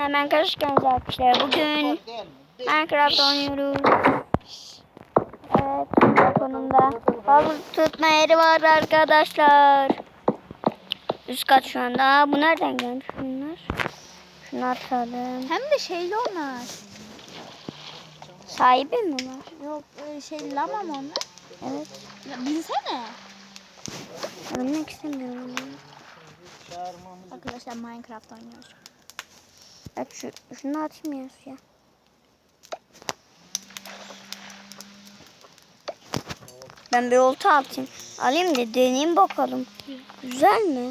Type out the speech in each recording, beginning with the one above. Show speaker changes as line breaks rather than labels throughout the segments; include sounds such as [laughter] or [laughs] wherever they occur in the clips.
hemen karışıklarınız arkadaşlar. Bugün Minecraft oynuyoruz. Evet, konumda balık tutma yeri var arkadaşlar. Üst kat şu anda. Bu nereden gelmiş bunlar? Şunu atalım.
Hem de şeyli onlar.
Sahibi mi var?
Yok e, şey lama mı onlar?
Evet.
Ya, binsene.
Ölmek istemiyorum.
Arkadaşlar Minecraft oynuyoruz.
Evet, şu, şunu atayım ya suya. Ben bir olta atayım. Alayım da deneyeyim bakalım. Güzel mi?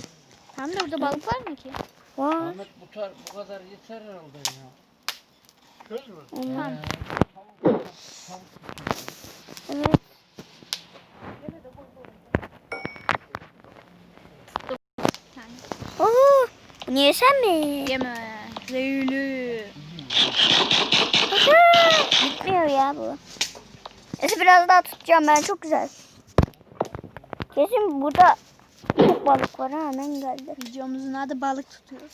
Tam da orada balık var mı ki?
Var.
Ahmet bu, tar bu kadar yeter herhalde ya. Köz mü? Ee,
Evet. Bunu yesem mi?
Yeme. Zehirli.
Gitmiyor ya bu. Neyse biraz daha tutacağım ben çok güzel. Kesin burada çok balık var ha hemen geldi.
Videomuzun adı balık tutuyoruz.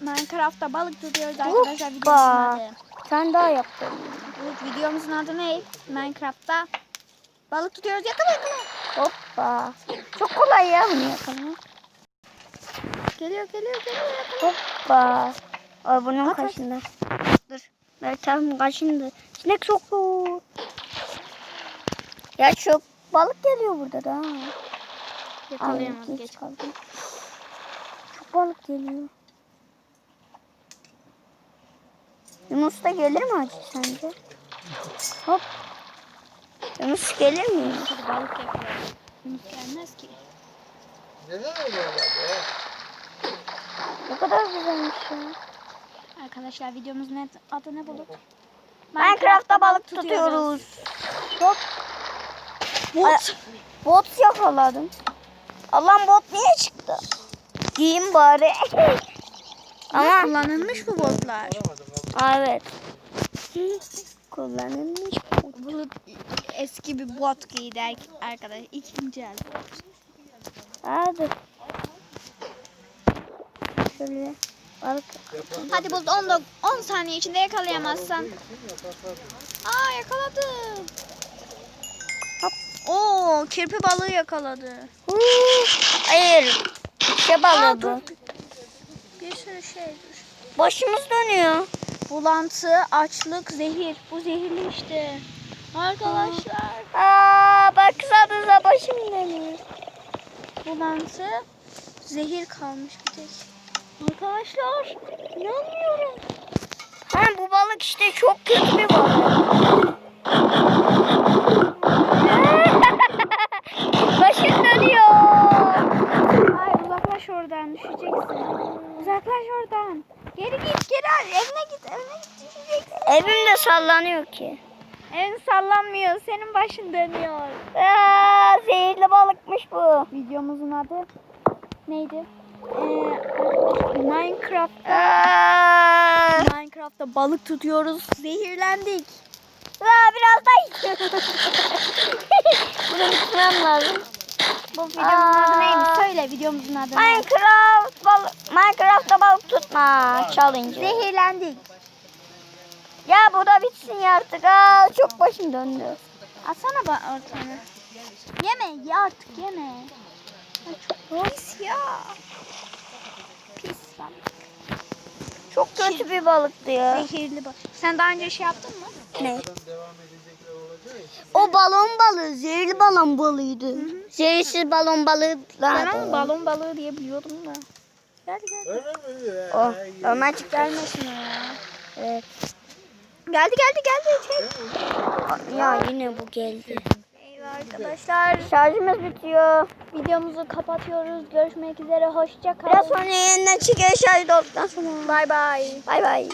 Minecraft'ta balık tutuyoruz arkadaşlar videomuzun
Hoppa.
adı.
Bir tane daha yaptım.
Evet videomuzun adı ne? Minecraft'ta balık tutuyoruz yakala yakala.
Hoppa. Çok kolay ya bunu yakalamak.
Geliyor geliyor geliyor yakala.
Hoppa. Ay bunun
at.
kaşındı. Dur. Ben tam kaşındı. Sinek soktu. Ya çok balık geliyor burada da.
Yakalayamadık
geç
geç.
kaldım. Çok balık geliyor. Yunus da gelir mi acı sence? Hop. Yunus gelir mi?
Hadi balık yakalayalım. Yunus gelmez ki.
Neden öyle herhalde?
Ne kadar güzelmiş ya.
Arkadaşlar videomuzun net- adı ne bulduk?
Minecraft'ta balık tutuyoruz. Hop. Bot. Bot yakaladım. Allah'ım bot niye çıktı? Giyeyim bari.
Ama kullanılmış bu botlar.
Aa, evet. Kullanılmış bot.
Bu eski bir bot giydi arkadaş. İkinci el bot.
Hadi. Şöyle.
Hadi bulut 10, 10 saniye içinde yakalayamazsan. Aa yakaladım.
Hop.
Oo kirpi balığı yakaladı.
Huu. Hayır. Şey balığı bu.
Bir sürü şey dur.
Başımız dönüyor.
Bulantı, açlık, zehir. Bu zehirli işte. Arkadaşlar.
Aa, baksanıza başım dönüyor.
Bulantı, zehir kalmış bir tek. Arkadaşlar inanmıyorum.
Ha, bu balık işte çok kötü bir balık. [laughs] Başım dönüyor.
Hayır uzaklaş oradan düşeceksin. Uzaklaş oradan. Geri git geri al. Evine git evine git düşeceksin.
Evim de sallanıyor ki.
Evin sallanmıyor. Senin başın dönüyor.
Aa, zehirli balıkmış bu.
Videomuzun adı neydi? Ee, Minecraft'ta Minecraft'ta balık tutuyoruz. Zehirlendik.
aa, biraz daha [laughs] Bunu bitmem lazım.
Bu videomuzun adı neydi? Söyle videomuzun adı. ne?
Minecraft balık, Minecraft'ta balık tutma challenge.
Zehirlendik.
Ya bu da bitsin ya artık. Aa, çok başım döndü.
Atsana ba ortanı. Yeme ye artık yeme. Çok pis ya. Pis lan.
Çok kötü bir balıktı ya.
Zehirli bak. Sen daha önce şey yaptın mı?
Ne? O balon balığı, zehirli balon balığıydı. Zehirsiz balon balığı
Ben ama balon balığı diye biliyordum da. Gel gel.
Öyle mi? ya?
O, normal çıktı.
Gelmesin ya.
Evet.
Geldi geldi geldi. Çek.
Ya yine bu geldi.
Arkadaşlar.
Şarjımız bitiyor.
Videomuzu kapatıyoruz. Görüşmek üzere. Hoşça kalın.
Biraz sonra yeniden çıkıyor şarj olduktan sonra.
Bay bay.
Bay bay.